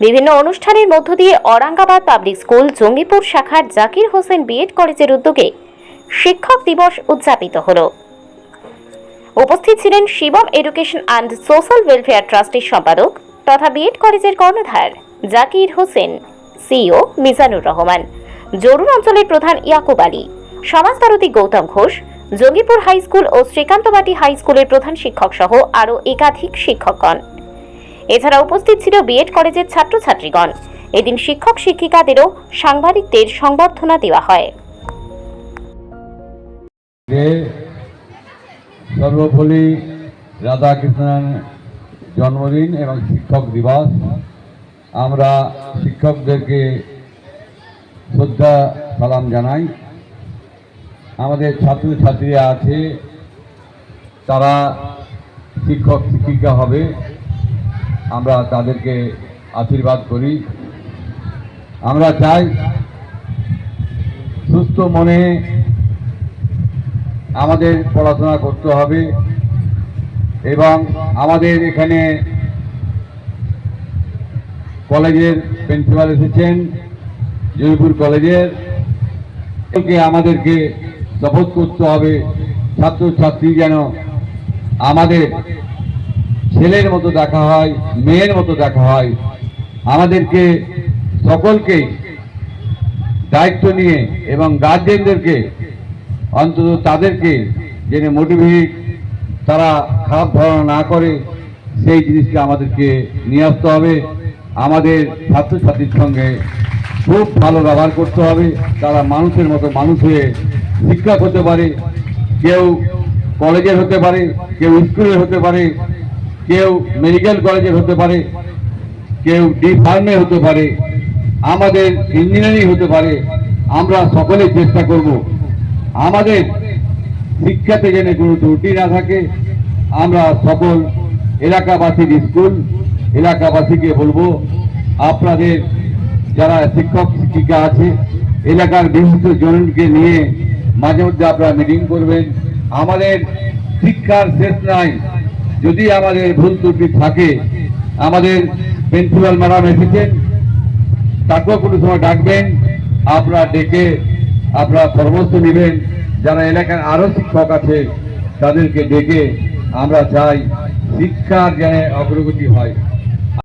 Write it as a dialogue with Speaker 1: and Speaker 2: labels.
Speaker 1: বিভিন্ন অনুষ্ঠানের মধ্য দিয়ে অরাঙ্গাবাদ পাবলিক স্কুল, জঙ্গিপুর শাখার জাকির হোসেন বিএড কলেজের উদ্যোগে শিক্ষক দিবস উদযাপিত হল। উপস্থিত ছিলেন Shivam education and social welfare ট্রাস্টের সম্পাদক তথা বিএড কলেজের কর্ণধার জাকির হোসেন সিও মিজানুর রহমান, জরুর অঞ্চলের প্রধান ইয়াকুব আলী সমাজতারতী গৌতম ঘোষ, জঙ্গিপুর হাই স্কুল ও শ্রীকান্তবাটি হাই স্কুলের প্রধান শিক্ষক সহ আরও একাধিক শিক্ষকগণ। এছাড়া উপস্থিত ছিল বিএড কলেজের ছাত্রছাত্রীগণ। এদিন শিক্ষক শিক্ষিকাদেরও সাংবাদিকদের সংবর্ধনা দেওয়া হয়।
Speaker 2: সর্বপল্লী রাধাকৃষ্ণন জন্মদিন এবং শিক্ষক দিবস। আমরা শিক্ষকদেরকে শ্রদ্ধা, সালাম জানাই। আমাদের ছাত্রছাত্রীরা আছে, তারা শিক্ষক শিক্ষিকা হবে। আমরা তাদেরকে আশীর্বাদ করি। আমরা চাই সুস্থ মনে আমাদের পড়াশোনা করতে হবে এবং আমাদের এখানে কলেজের প্রিন্সিপাল এসেছেন, জয়পুর কলেজের। আমাদেরকে শপথ করতে হবে। ছাত্রছাত্রী যেন আমাদের ছেলের মতো দেখা হয়, মেয়ের মতো দেখা হয়। আমাদেরকে সকলকেই দায়িত্ব নিয়ে এবং গার্জেনদেরকে অন্তত তাদেরকে যেন মোটিভেট তারা খারাপ ধারণা না করে, সেই জিনিসকে আমাদেরকে নিয়ে আসতে হবে। আমাদের ছাত্রছাত্রীর সঙ্গে খুব ভালো ব্যবহার করতে হবে। তারা মানুষের মতো মানুষ হয়ে শিক্ষা করতে পারে, কেউ কলেজের হতে পারে, কেউ স্কুলের হতে পারে। কেউ মেডিকেল কলেজের হতে পারে, কেউ ডি ফার্মে হতে পারে, আমাদের ইঞ্জিনিয়ারিং হতে পারে, আমরা সকলে চেষ্টা করব। আমাদের শিক্ষাতে যেন কোনো ত্রুটি না থাকে, আমরা সকল এলাকাবাসীর স্কুল, এলাকাবাসীকে বলব, আপনাদের যারা শিক্ষক, শিক্ষিকা আছে, এলাকার বিশিষ্ট জনকে নিয়ে মাঝে মধ্যে আপনারা মিটিং করবেন। আমাদের শিক্ষার শেষ নাই। যদি আমাদের ভুল ত্রুটি থাকে, আমাদের প্রিন্সিপাল ম্যাডাম এসেছেন তাকেও কোনো সময় ডাকবেন, আপনারা ডেকে আপনারা পরামর্শ নেবেন, যারা এলাকার আরও শিক্ষক আছে, তাদেরকে ডেকে আমরা চাই শিক্ষার যেন অগ্রগতি হয়।